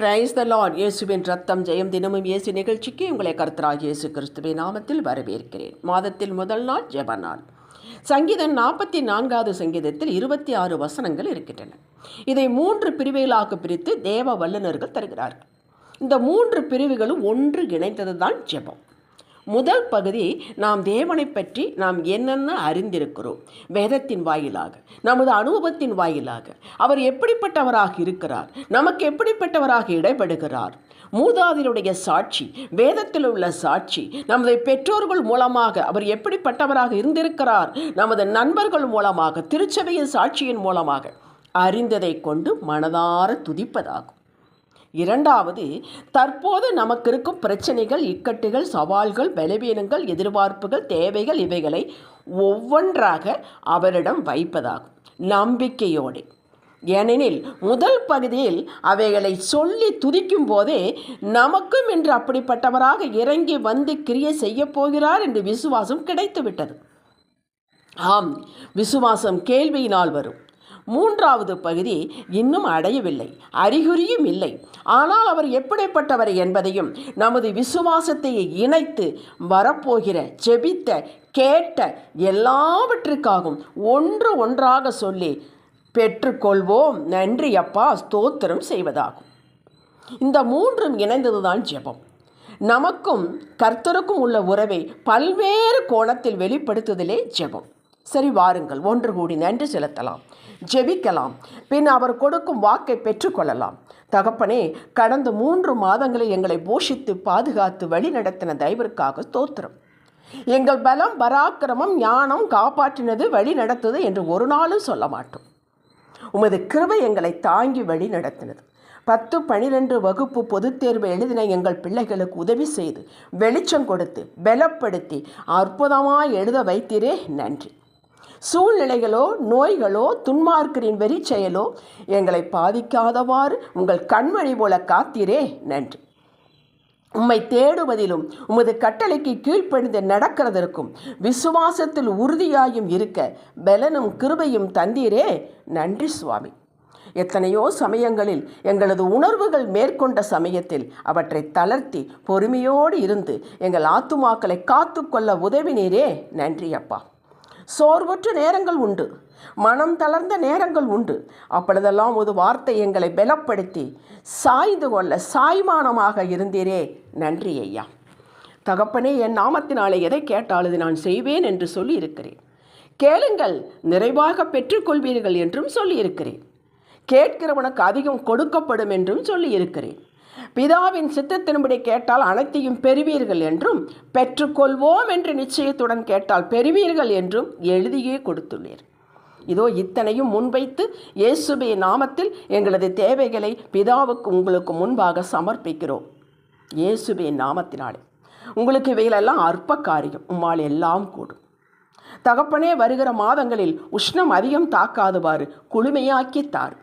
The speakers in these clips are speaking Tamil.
பிரைஸ் த லார்ட் இயேசுவின் ரத்தம் ஜெயம் தினமும் இயேசு நிகழ்ச்சிக்கு உங்களை கர்த்தராக இயேசு கிறிஸ்துவின் நாமத்தில் வரவேற்கிறேன். மாதத்தில் முதல் நாள் ஜெப நாள். சங்கீதம் நாற்பத்தி நான்காவது சங்கீதத்தில் இருபத்தி ஆறு வசனங்கள் இருக்கின்றன. இதை மூன்று பிரிவுகளாக பிரித்து தேவ வல்லுநர்கள் தருகிறார்கள். இந்த மூன்று பிரிவுகளும் ஒன்று இணைந்தது தான் ஜெபம். முதல் பகுதி நாம் தேவனை பற்றி நாம் என்னென்ன அறிந்திருக்கிறோம்? வேதத்தின் வாயிலாக நமது அனுபவத்தின் வாயிலாக. அவர் எப்படிப்பட்டவராக இருக்கிறார்? நமக்கு எப்படிப்பட்டவராக இடைபடுகிறார் மூதாதியருடைய சாட்சி வேதத்தில் உள்ள சாட்சி நமது பெற்றோர்கள் மூலமாக அவர் எப்படிப்பட்டவராக இருந்திருக்கிறார்? நமது நண்பர்கள் மூலமாக திருச்சபையின் சாட்சியின் மூலமாக அறிந்ததை கொண்டு மனதார துதிப்பதாகும். இரண்டாவது தற்போது நமக்கு இருக்கும் பிரச்சனைகள் இக்கட்டுகள் சவால்கள் பலவீனங்கள் எதிர்பார்ப்புகள் தேவைகள் இவைகளை ஒவ்வொன்றாக அவரிடம் வைப்பதாகும். நம்பிக்கையோடு. ஏனெனில் முதல் பகுதியில் அவைகளை சொல்லி துதிக்கும் போதே நமக்கும் இன்று அப்படிப்பட்டவராக இறங்கி வந்து கிரியை செய்யப் போகிறார் என்று விசுவாசம் கிடைத்துவிட்டது. ஆம் விசுவாசம் கேள்வியினால் வரும். மூன்றாவது பகுதி இன்னும் அடையவில்லை அறிகுறியும் இல்லை. ஆனால் அவர் எப்படிப்பட்டவர் என்பதையும் நமது விசுவாசத்தை இணைத்து வரப்போகிற ஜெபித்த கேட்ட எல்லாவற்றுக்காகவும் ஒன்று ஒன்றாக சொல்லி பெற்றுக்கொள்வோம். நன்றி அப்பா ஸ்தோத்திரம் செய்வதாகும். இந்த மூன்றும் இணைந்ததுதான் ஜெபம். நமக்கும் கர்த்தருக்கும் உள்ள உறவை பல்வேறு கோணத்தில் வெளிப்படுத்துதலே ஜெபம். சரி வாருங்கள் ஒன்று கூடி நன்றி செலுத்தலாம். ஜெபிக்கலாம். பின் அவர் கொடுக்கும் வாக்கை பெற்றுக்கொள்ளலாம். தகப்பனே கடந்த மூன்று மாதங்களை எங்களை போஷித்து பாதுகாத்து வழிநடத்தின தயவிற்காக ஸ்தோத்திரம். எங்கள் பலம் பராக்கிரமம் ஞானம் காப்பாற்றினது வழி நடத்தது என்று ஒரு நாளும் சொல்ல மாட்டோம் உமது கிருபை எங்களை தாங்கி வழி நடத்தினது. பத்து பனிரெண்டு வகுப்பு பொதுத் தேர்வு எழுதின எங்கள் பிள்ளைகளுக்கு உதவி செய்து வெளிச்சம் கொடுத்து பலப்படுத்தி அற்புதமாக எழுத வைத்தீரே நன்றி. சூழ்நிலைகளோ நோய்களோ துன்மார்க்கரின் வெறி செயலோ எங்களை பாதிக்காதவாறு உங்கள் கண்மணி போல காத்தீரே. நன்றி. உம்மை தேடுவதிலும் உமது கட்டளைக்கு கீழ்ப்பணிந்து நடக்கிறதற்கும் விசுவாசத்தில் உறுதியாயும் இருக்க பலனும் கிருபையும் தந்தீரே. நன்றி சுவாமி. எத்தனையோ சமயங்களில் எங்களது உணர்வுகள் மேற்கொண்ட சமயத்தில் அவற்றை தளர்த்தி பொறுமையோடு இருந்து எங்கள் ஆத்துமாக்களை காத்துக்கொள்ள உதவினீரே. நன்றி அப்பா. சோர்வற்ற நேரங்கள் உண்டு. மனம் தளர்ந்த நேரங்கள் உண்டு. அப்பொழுதெல்லாம் ஒரு வார்த்தை எங்களை பலப்படுத்தி சாய்ந்து கொள்ள சாய்மானமாக இருந்தீரே. நன்றி ஐயா. தகப்பனே என் நாமத்தினாலே எதை கேட்டாலும் நான் செய்வேன் என்று சொல்லி இருக்கிறேன் கேளுங்கள் நிறைவாக பெற்றுக்கொள்வீர்கள் என்றும் சொல்லியிருக்கிறேன். கேட்கிறவனுக்கு அதிகம் கொடுக்கப்படும் என்றும் சொல்லியிருக்கிறேன். பிதாவின் சித்தத்தின்படி கேட்டால் அனைத்தையும் பெறுவீர்கள் என்றும் பெற்றுக்கொள்வோம் என்று நிச்சயத்துடன் கேட்டால் பெறுவீர்கள் என்றும் எழுதியே கொடுத்துள்ளீர். இதோ இத்தனையும் முன்வைத்து இயேசுபே நாமத்தில் எங்களது தேவைகளை பிதாவுக்கு உங்களுக்கு முன்பாக சமர்ப்பிக்கிறோம். இயேசுபே நாமத்தினாலே. உங்களுக்கு இவைகளெல்லாம் அற்ப காரியம் உம்மால் எல்லாம் கூடும். தகப்பனே வருகிற மாதங்களில் உஷ்ணம் அதிகம் தாக்காதவாறு குளுமையாக்கி தார்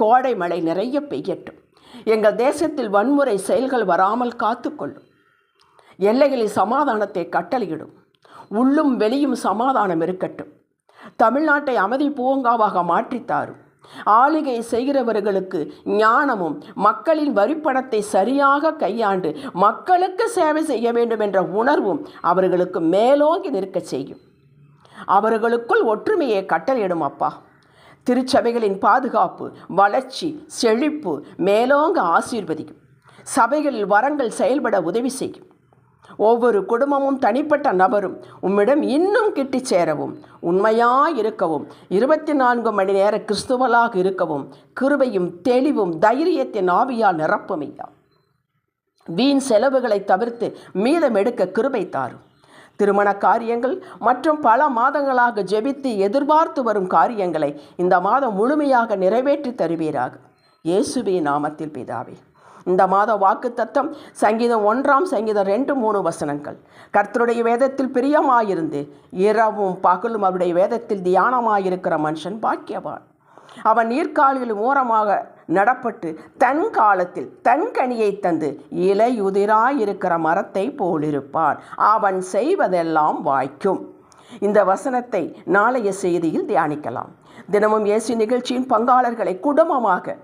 கோடை மழை நிறைய பெய்யட்டும். எங்கள் தேசத்தில் வன்முறை செயல்கள் வராமல் காத்துக்கொள்ளும். எல்லைகளில் சமாதானத்தை கட்டளையிடும். உள்ளும் வெளியும் சமாதானம் இருக்கட்டும். தமிழ்நாட்டை அமைதி பூங்காவாக மாற்றித்தாரும். ஆளுகை செய்கிறவர்களுக்கு ஞானமும் மக்களின் வரிப்பணத்தை சரியாக கையாண்டு மக்களுக்கு சேவை செய்ய வேண்டும் என்ற உணர்வும் அவர்களுக்கு மேலோங்கி நிற்கச் செய்யும். அவர்களுக்குள் ஒற்றுமையை கட்டளையிடும் அப்பா. திருச்சபைகளின் பாதுகாப்பு வளர்ச்சி செழிப்பு மேலோங்க ஆசீர்வதிக்கும். சபைகளில் வரங்கள் செயல்பட உதவி செய்யும். ஒவ்வொரு குடும்பமும் தனிப்பட்ட நபரும் உம்மிடம் இன்னும் கிட்டி சேரவும் உண்மையாக இருக்கவும் இருபத்தி நான்கு மணி நேர கிறிஸ்துவலாக இருக்கவும் கிருபையும் தெளிவும் தைரியத்தின் ஆவியால் நிரப்புமையா வீண் செலவுகளை தவிர்த்து மீதம் எடுக்க கிருபை தாரும். திருமண காரியங்கள் மற்றும் பல மாதங்களாக ஜெபித்து எதிர்பார்த்து வரும் காரியங்களை இந்த மாதம் முழுமையாக நிறைவேற்றி தருவீராக. இயேசுபி நாமத்தில் பிதாவே இந்த மாத வாக்கு தத்தம் சங்கீதம் ஒன்றாம் சங்கீதம் ரெண்டு மூணு வசனங்கள். கர்த்தருடைய வேதத்தில் பிரியமாயிருந்து இரவும் பகலும் அவருடைய வேதத்தில் தியானமாயிருக்கிற மனுஷன் பாக்கியவான். அவன் நீர்க்காலிலும் ஓரமாக நடப்பட்டு தன் காலத்தில் தன் கனியை தந்து இலையுதிராயிருக்கிற மரத்தை போலிருப்பான். அவன் செய்வதெல்லாம் வாய்க்கும். இந்த வசனத்தை நாளைய செய்தியில் தியானிக்கலாம். தினமும் இயேசு நிகழ்ச்சியின் பங்காளர்களை குடும்பமாக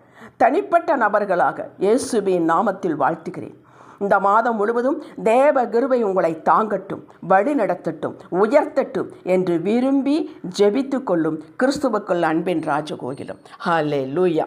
தனிப்பட்ட நபர்களாக இயேசுவின் நாமத்தில் வாழ்த்துகிறேன். இந்த மாதம் முழுவதும் தேவ கிருபை உங்களை தாங்கட்டும் வழி நடத்தட்டும் உயர்த்தட்டும் என்று விரும்பி ஜெபித்து கொள்ளும் கிறிஸ்துவுக்குள் அன்பின் ராஜகோகிலும். ஹலே லூயா